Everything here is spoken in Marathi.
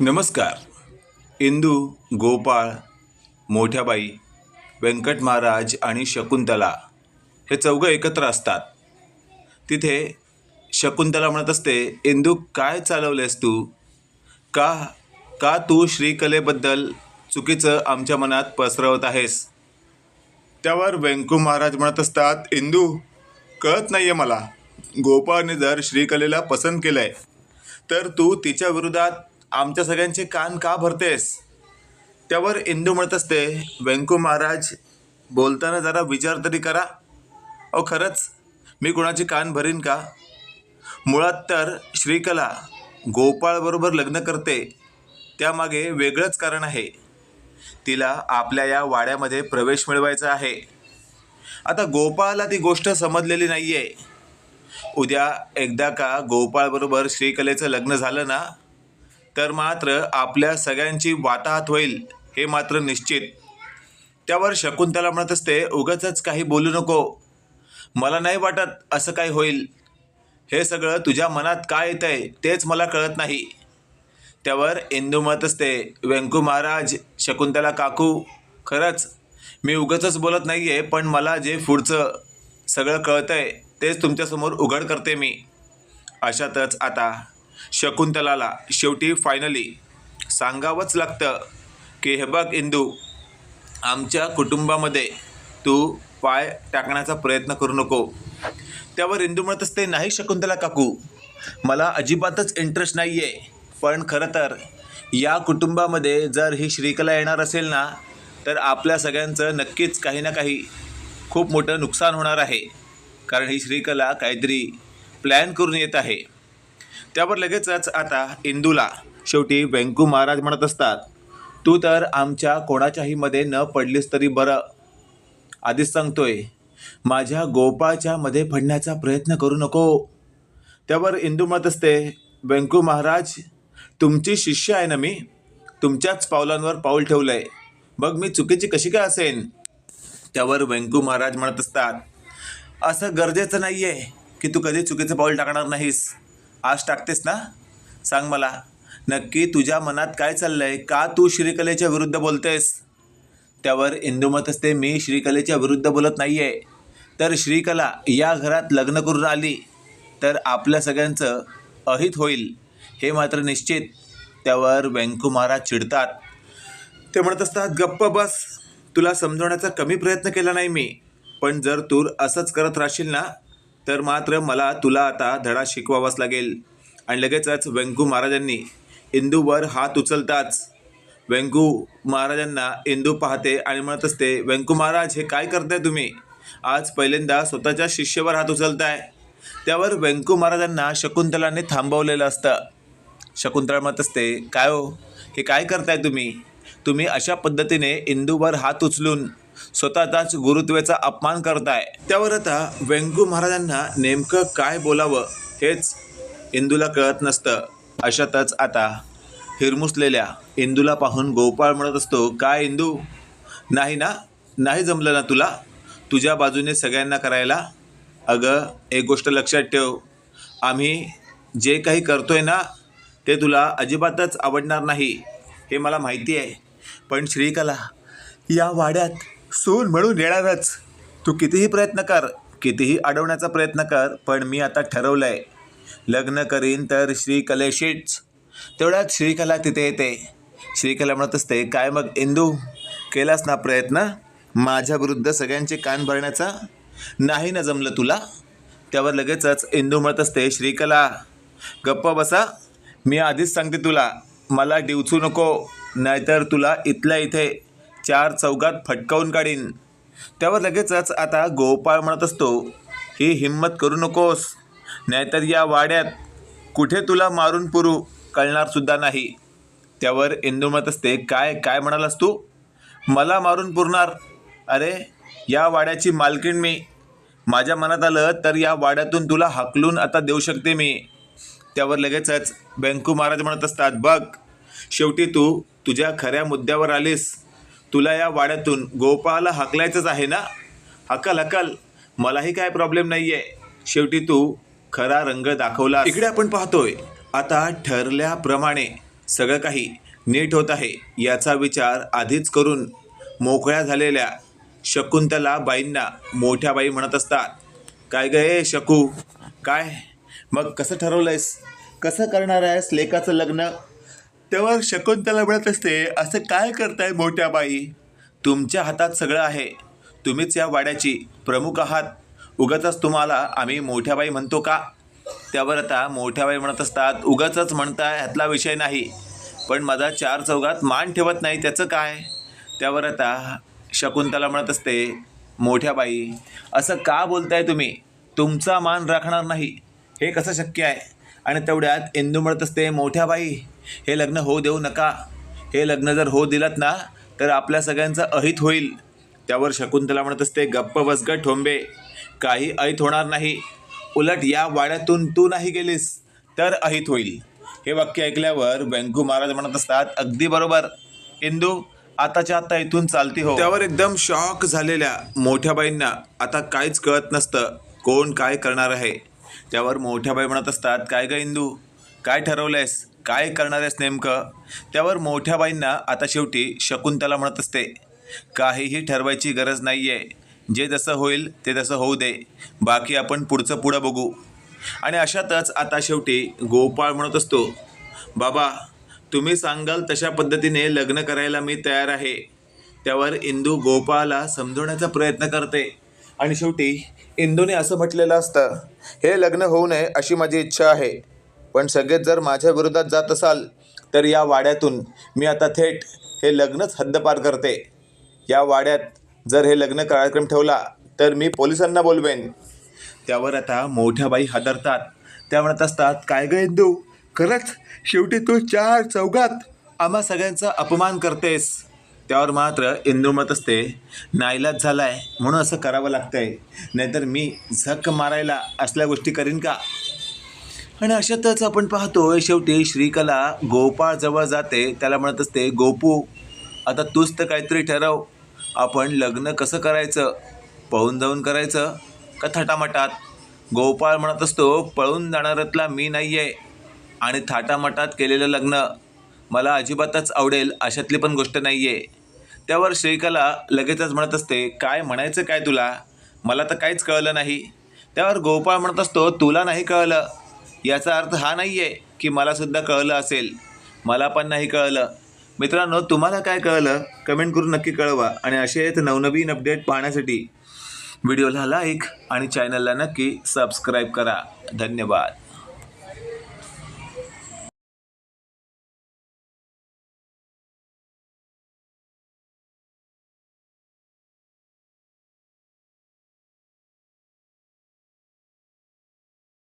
नमस्कार. इंदू गोपाळ मोठ्याबाई व्यंकट महाराज आणि शकुंतला हे चौघं एकत्र असतात. तिथे शकुंतला म्हणत असते इंदू काय चालवलेस तू? का का तू श्रीकलेबद्दल चुकीचं आमच्या मनात पसरवत आहेस? त्यावर व्यंकू महाराज म्हणत असतात इंदू कळत नाही आहे मला. गोपाळने जर श्रीकलेला पसंत केलं आहे तर तू तिच्या विरोधात आमच्या सगळ्यांचे कान का भरतेस? त्यावर इंदू म्हणत असते व्यंकू महाराज बोलताना जरा विचार तरी करा. अहो खरंच? मी कुणाची कान भरीन का? मुळात तर श्रीकला गोपाळबरोबर लग्न करते. त्यामागे वेगळंच कारण आहे. तिला आपल्या या वाड्यामध्ये प्रवेश मिळवायचा आहे. आता गोपाळला ती गोष्ट समजलेली नाही आहे उद्या एकदा का गोपाळबरोबर श्रीकलेचं लग्न झालं ना तर मात्र आपल्या सगळ्यांची वाताहत होईल हे मात्र निश्चित. त्यावर शकुंतला म्हणत असते उगाचच काही बोलू नको. मला नाही वाटत असं काही होईल. हे सगळं तुझ्या मनात काय येत आहे तेच मला कळत नाही. त्यावर इंदू म्हणत असते व्यंकू महाराज शकुंतला काकू खरंच मी उगाचच बोलत नाही आहे पण मला जे पुढचं सगळं कळतं आहे तेच तुमच्यासमोर उघड करते मी. अशातच आता शकुंतलाला शेवटी फायनली सांगावंच लागतं की हे बघ इंदू आमच्या कुटुंबामध्ये तू पाय टाकण्याचा प्रयत्न करू नको. त्यावर इंदू म्हणत असते नाही शकुंतला काकू मला अजिबातच इंटरेस्ट नाही आहे पण खरं तर या कुटुंबामध्ये जर ही श्रीकला येणार असेल ना तर आपल्या सगळ्यांचं नक्कीच काही ना काही खूप मोठं नुकसान होणार आहे. कारण ही श्रीकला काहीतरी प्लॅन करून येत आहे. त्यावर लगेचच आता इंदूला शेवटी व्यंकू महाराज म्हणत असतात तू तर आमच्या कोणाच्याही मध्ये न पडलीस तरी बरं. आधीच सांगतोय माझ्या गोपाळच्या मध्ये पडण्याचा प्रयत्न करू नको. त्यावर इंदू म्हणत असते व्यंकू महाराज तुमची शिष्य आहे ना मी? तुमच्याच पावलांवर पाऊल ठेवलं आहे मग मी चुकीची कशी काय असेन? त्यावर व्यंकू महाराज म्हणत असतात असं गरजेचं नाही आहे की तू कधी चुकीचं पाऊल टाकणार नाहीस. आज टाकतेस ना? सांग मला. नक्की तुझ्या मनात काय चाललं आहे का तू श्रीकलेच्या विरुद्ध बोलतेस? त्यावर इंदू मत असते मी श्रीकलेच्या विरुद्ध बोलत नाही आहे तर श्रीकला या घरात लग्न करून आली तर आपल्या सगळ्यांचं अहित होईल हे मात्र निश्चित. त्यावर व्यंकू चिडतात. ते म्हणत असतात गप्प बस तुला समजवण्याचा कमी प्रयत्न केला नाही मी. पण जर तू असंच करत राहशील ना तर मात्र मला तुला आता धडा शिकवावाच लागेल. आणि लगेचच व्यंकू महाराजांनी इंदूवर हात उचलताच व्यंकू महाराजांना इंदू पाहते आणि म्हणत असते व्यंकू महाराज हे काय करताय तुम्ही? आज पहिल्यांदा स्वतःच्या शिष्यवर हात उचलताय. त्यावर व्यंकू महाराजांना शकुंतलाने थांबवलेलं असतं. शकुंतला म्हणत असते काय हो? हे काय करताय तुम्ही? तुम्ही अशा पद्धतीने इंदूवर हात उचलून स्वतःचाच गुरुत्वेचा अपमान करताय. त्यावर आता व्यंकू महाराजांना नेमकं काय बोलावं हेच इंदूला कळत नसतं. अशातच आता हिरमुसलेल्या इंदूला पाहून गोपाळ म्हणत असतो काय इंदू? नाही ना? नाही जमलं ना तुला? तुझ्या बाजूने सगळ्यांना करायला? अगं एक गोष्ट लक्षात ठेव. आम्ही जे काही करतोय ना ते तुला अजिबातच आवडणार नाही. हे मला माहिती आहे. पण श्रीकला या वाड्यात सून म्हणून येणारच. तू कितीही प्रयत्न कर कितीही अडवण्याचा प्रयत्न कर पण मी आता ठरवलं आहे लग्न करीन तर श्रीकलेशीच तेवढ्यात श्रीकला तिथे येते. श्रीकला म्हणत असते काय मग इंदू? केलास ना प्रयत्न? माझ्याविरुद्ध सगळ्यांचे कान भरण्याचा? नाही ना जमलं तुला? त्यावर लगेचच इंदू म्हणत असते श्रीकला गप्प बसा. मी आधीच सांगते तुला मला डिवचू नको. नाहीतर तुला इथल्या इथे चार चौघात फटकावून काढीन. त्यावर लगेचच आता गोपाळ म्हणत असतो ही हिंमत करू नकोस. नाहीतर या वाड्यात कुठे तुला मारून पुरू कळणार सुद्धा नाही. त्यावर इंदू म्हणत असते काय काय म्हणालास तू? मला मारून पुरणार? अरे या वाड्याची मालकीण मी. माझ्या मनात आलं तर या वाड्यातून तुला हाकलून आता देऊ शकते मी. त्यावर लगेचच बँकू महाराज म्हणत असतात बघ शेवटी तू तुझ्या खऱ्या मुद्द्यावर आलीस. तुला या वाड्यातून गोपाळाला हाकलायचंच आहे ना? हकल हकल. मलाही काय प्रॉब्लेम नाही आहे शेवटी तू खरा रंग दाखवला इकडे आपण पाहतोय. आता ठरल्याप्रमाणे सगळं काही नीट होत आहे. याचा विचार आधीच करून मोकळ्या झालेल्या शकुंतला बाईंना मोठ्या बाई म्हणत असतात. काय गे शकू? काय? मग कसं ठरवलंयस? कसं करणार आहेस लेकाचं लग्न? तेव्हा शकुंतला म्हणत असते असं काय करताय मोठ्या बाई? तुमच्या हातात सगळं आहे. तुम्हीच या वाड्याची प्रमुख आहात. उगाचच तुम्हाला आम्ही मोठ्या बाई म्हणतो का? त्यावर आता मोठ्या बाई म्हणत असतात उगाचच म्हणताय ह्यातला विषय नाही. पण माझा चार चौघात मान ठेवत नाही त्याचं काय? त्यावर आता शकुंतला म्हणत असते मोठ्या बाई असं का बोलताय तुम्ही? तुमचा मान राखणार नाही. हे कसं शक्य आहे? आणि तेवढ्यात इंदू म्हणत असते मोठ्या बाई हे लग्न होऊ देऊ नका. हे लग्न जर हो दिलत ना तर आपल्या सगळ्यांचं अहित होईल. त्यावर शकुंतला म्हणत असते गप्प बसगट ठोंबे. काही अहित होणार नाही. उलट या वाड्यातून तू नाही गेलीस तर अहित होईल. हे वाक्य ऐकल्यावर व्यंकू महाराज म्हणत असतात अगदी बरोबर. इंदू आताच्या आता इथून चालती हो. त्यावर एकदम शॉक झालेल्या मोठ्या बाईंना आता काहीच कळत नसतं कोण काय करणार आहे. त्यावर मोठ्या बाई म्हणत असतात काय ग इंदू? काय ठरवलंयस? काय करणार आहेस नेमकं? त्यावर मोठ्या बाईंना आता शेवटी शकुंतला म्हणत असते काहीही ठरवायची गरज नाही आहे जे जसं होईल ते तसं होऊ दे. बाकी आपण पुढचं पुढं बघू. आणि अशातच आता शेवटी गोपाळ म्हणत असतो बाबा तुम्ही सांगाल तशा पद्धतीने लग्न करायला मी तयार आहे. त्यावर इंदू गोपाळला समजवण्याचा प्रयत्न करते. आणि शेवटी इंदूने असं म्हटलेलं असतं हे लग्न होऊ नये अशी माझी इच्छा आहे. पण सगळेच जर माझ्या विरोधात जात असाल तर या वाड्यातून मी आता थेट हे लग्नच हद्दपार करते. या वाड्यात जर हे लग्न कार्यक्रम ठेवला तर मी पोलिसांना बोलवेन. त्यावर आता मोठ्या बाई हादरतात. त्या म्हणत असतात काय ग इंदू? खरंच? शेवटी तू चार चौघात आम्हा सगळ्यांचा अपमान करतेस. त्यावर मात्र इंदू म्हणत असते नाईलाज झाला आहे म्हणून असं करावं लागतंय. नाहीतर मी झक मारायला असल्या गोष्टी करीन का? आणि अशातच आपण पाहतोय शेवटी श्रीकला गोपाळ जवळ जाते. त्याला म्हणत असते गोपू आता तूच तर काहीतरी ठरव. आपण लग्न कसं करायचं? पळून जाऊन करायचं? का थाटामाटात गोपाळ म्हणत असतो पळून जाणाऱ्यातला मी नाही आहे आणि थाटामाटात केलेलं लग्न मला अजिबातच आवडेल अशातली पण गोष्ट नाही आहे त्यावर श्रीकला लगेचच म्हणत असते काय म्हणायचं काय तुला? मला तर काहीच कळलं नाही. त्यावर गोपाळ म्हणत असतो तुला नाही कळलं. याचा अर्थ हा नाही आहे की मलासुद्धा कळलं असेल. मला पण नाही कळलं. मित्रांनो तुम्हाला काय कळलं? कमेंट करून नक्की कळवा आणि असेच नवनवीन अपडेट पाहण्यासाठी व्हिडिओला लाईक आणि चॅनलला नक्की सबस्क्राईब करा. धन्यवाद.